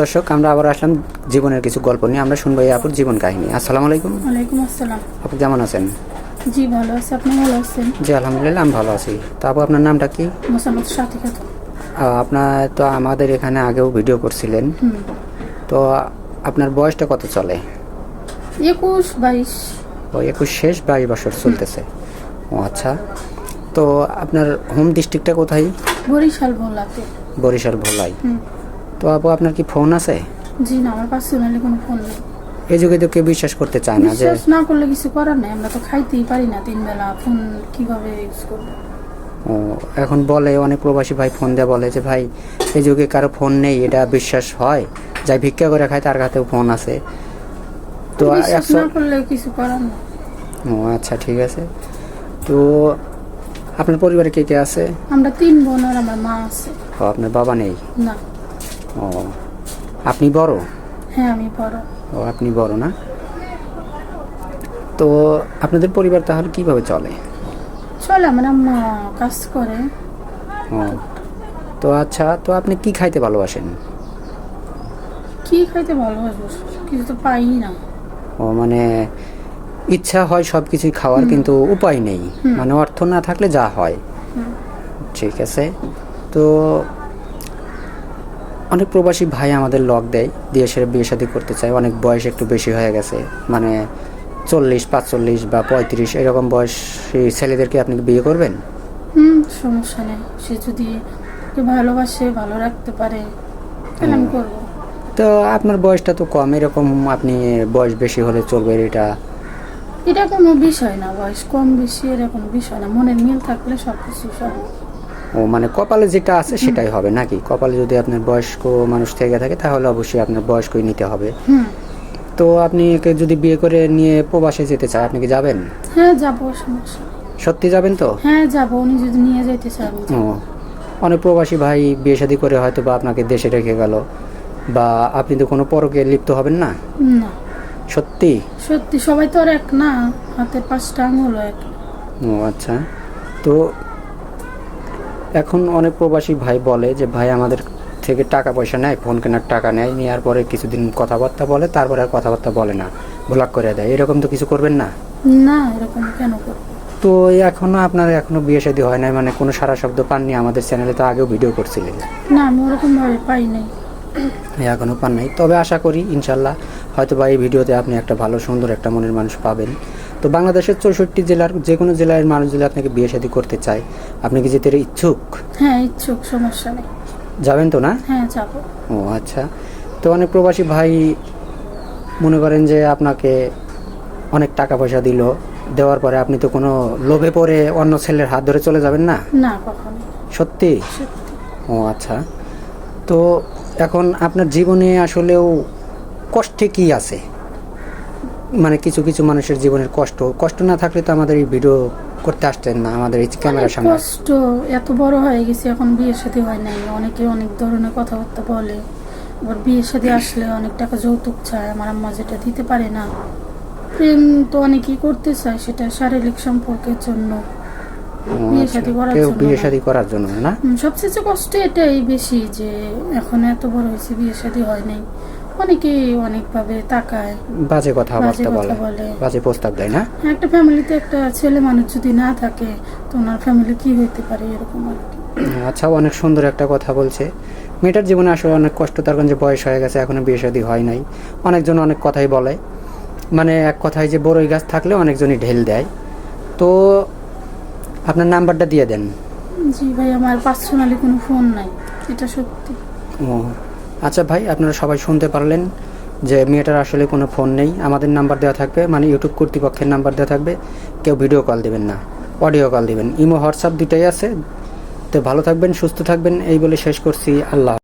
দর্শক আমরা আবার আসলাম জীবনের কিছু গল্প নিয়ে। আমরা শুনব এই আপুর জীবন কাহিনী। আসসালামু আলাইকুম। ওয়ালাইকুম আসসালাম। আপু কেমন আছেন? জি ভালো আছি। আপনি ভালো আছেন? জি আলহামদুলিল্লাহ আমি ভালো আছি। তো আপু আপনার নামটা কি? মোসাম্মদ সাথী খাতুন। আপনার তো আমাদের এখানে আগেও ভিডিও করছিলেন। তো আপনার বয়সটা কত চলে? একুশ বাইশ। ও একুশ শেষ বাইশ বছর চলতেছে। ও আচ্ছা। তো আপনার হোম ডিস্ট্রিক্টটা কোথায়? বরিশাল ভোলাতে। বরিশাল ভোলাই তো আপু আপনার কি ফোন আছে? জি না আমার পার্সোনালি কোনো ফোন নেই। এই যুগে তো কেউ বিশ্বাস করতে চায় না যে বিশ্বাস না করলে কিছু করার নেই আমরা তো খাইতেই পারি না তিন বেলা ফোন কীভাবে ইউজ করব? ও এখন বলে অনেক প্রবাসী ভাই ফোন দেয়া বলে যে ভাই এই যুগে কারও ফোন নেই এটা বিশ্বাস হয়? যাই ভিক্ষা করে খায় তার কাছেও ফোন আছে। তো বিশ্বাস একশো না করলে কিছু করার নেই। ও আচ্ছা ঠিক আছে। তো আপনার পরিবারে কে কে আছে? আমরা তিন বোন আর আমার মা আছে। ও আপনার বাবা নেই? না। ও আপনি বড়? হ্যাঁ আমি বড়। ও আপনি বড় না? তো আপনাদের পরিবার তাহলে কীভাবে চলে? চলে আমার আম্মা কাজ করে। ও তো আচ্ছা তো আপনি কি খাইতে ভালোবাসেন? কি খাইতে ভালোবাসবো? কিছু তো পাই না। ও মানে ইচ্ছা হয় সব কিছুই খাওয়ার কিন্তু উপায় নেই। মানে অর্থ না থাকলে যা হয়। ঠিক আছে। তো অনেক প্রবাসী ভাই আমাদের লক দেয় দিয়ে সেরে বিয়ে শাদী করতে চায়। অনেক বয়স একটু বেশি হয়ে গেছে মানে চল্লিশ পাঁচচল্লিশ বা পঁয়ত্রিশ এরকম বয়সী ছেলেদেরকে আপনি বিয়ে করবেন? হুম সমস্যা নেই। সে যদি ভালোবাসে ভালো রাখতে পারে তাহলে আমি করব। তো আপনার বয়সটা তো কম এরকম আপনি বয়স বেশি হলে চলবে এটা? এটা কোনো বিষয় না বয়স কম বেশি এটা কোনো বিষয় না। মনের মিল থাকলে সব কিছু সব ও মানে কপালে যেটা আছে সেটাই হবে নাকি? কপালে যদি আপনার বয়স্ক মানুষ থেকে থাকে তাহলে অবশ্যই আপনার বয়স্কই নিতে হবে। হুম। তো আপনি একে যদি বিয়ে করে নিয়ে প্রবাসে যেতে চায় আপনি কি যাবেন? হ্যাঁ যাব সমস্যা সত্যি যাবেন তো? হ্যাঁ যাব উনি যদি নিয়ে যাইতে চান ও অনেক প্রবাসী ভাই বিয়ে শাদী করে হয়তো বা আপনাকে দেশে রেখে গেল বা আপনি তো কোনো পরকে লিপ্ত হবেন না? না। সত্যি? সত্যি সবাই তো আর এক না হাতের পাঁচটা আঙুল এক। ও আচ্ছা। তো এখন অনেক প্রবাসী ভাই বলে যে ভাই আমাদের থেকে টাকা পয়সা নেয় ফোন কেনার টাকা নেয় নেওয়ার পরে কিছুদিন কথাবার্তা বলে তারপরে আর কথাবার্তা বলে না ব্লক করে দেয়। এরকম তো কিছু করবেন না? না এরকম কেন তো এখনও আপনার এখনও বিয়ে শাদী হয় নাই মানে কোনো সারা শব্দ পাননি আমাদের চ্যানেলে তো আগেও ভিডিও করছিলেন। না আমি ওরকম ভাবে পাই নাই। এখনও পান নাই। তবে আশা করি ইনশাল্লাহ হয়তো বা এই ভিডিওতে আপনি একটা ভালো সুন্দর একটা মনের মানুষ পাবেন। তো বাংলাদেশের চৌষট্টি জেলার যে কোনো জেলার মানুষ যদি আপনাকে বিয়ে শাদী করতে চায় আপনি কি যেতে ইচ্ছুক? হ্যাঁ ইচ্ছুক সমস্যা নেই। যাবেন তো না? হ্যাঁ যাব। ও আচ্ছা। তো অনেক প্রবাসী ভাই মনে করেন যে আপনাকে অনেক টাকা পয়সা দিল দেওয়ার পরে আপনি তো কোনো লোভে পড়ে অন্য ছেলের হাত ধরে চলে যাবেন না? না কখনো। সত্যি? সত্যি। ও আচ্ছা। তো এখন আপনার জীবনে আসলেও কষ্টে কি আছে? মানে কিছু কিছু মানুষের জীবনের কষ্ট। কষ্ট না থাকলে তো আমাদের এই ভিডিও করতে আসতেন না আমাদের এই ক্যামেরার সামনে। কষ্ট এত বড় হয়ে গেছে এখন বিয়ের সাথে হয় নাই। অনেকে অনেক ধরনের কথাবার্তা বলে। আবার বিয়ের সাথে আসলে অনেক টাকা যৌতুক চায় আমার আম্মা যেটা দিতে পারে না। প্রেম তো অনেকেই করতে চায় সেটা শারীরিক সম্পর্কের জন্য। বিয়ে আচ্ছা, শাদী করার জন্য বিয়ে না। শাদী করার জন্য না? সবচেয়ে কষ্ট এটাই বেশি যে এখন এত বড় হয়েছে বিয়ে শাদী হয় নাই। অনেকেই অনেকভাবে তাকায়। বাজে কথাবার্তা কথা বলে। বলে। বাজে প্রস্তাব দেয় না? একটা ফ্যামিলিতে একটা ছেলে মানুষ যদি না থাকে তো ওনার ফ্যামিলি কি হইতে পারে এরকম আর কি। আচ্ছা অনেক সুন্দর একটা কথা বলছে। মেয়েটার জীবনে আসলে অনেক কষ্ট তার কারণ যে বয়স হয়ে গেছে এখনও বিয়ে শাদী হয় নাই। অনেকজন অনেক কথাই বলে। মানে এক কথায় যে বড়ই গাছ থাকলে অনেকজনই ঢেল দেয়। তো আপনার নাম্বারটা দিয়ে দেন। জি ভাই আমার পার্সোনালি কোনো ফোন নাই। এটা সত্যি। ও আচ্ছা ভাই, আপনারা সবাই শুনতে পারলেন যে মেয়েটার আসলে কোনো ফোন নেই। আমাদের নাম্বার দেওয়া থাকবে মানে ইউটিউব কর্তৃপক্ষের নাম্বার দেওয়া থাকবে। কেউ ভিডিও কল দেবেন না অডিও কল দেবেন। ইমো হোয়াটসঅ্যাপ দুটাই আছে। তো ভালো থাকবেন, সুস্থ থাকবেন, এই বলে শেষ করছি। আল্লাহ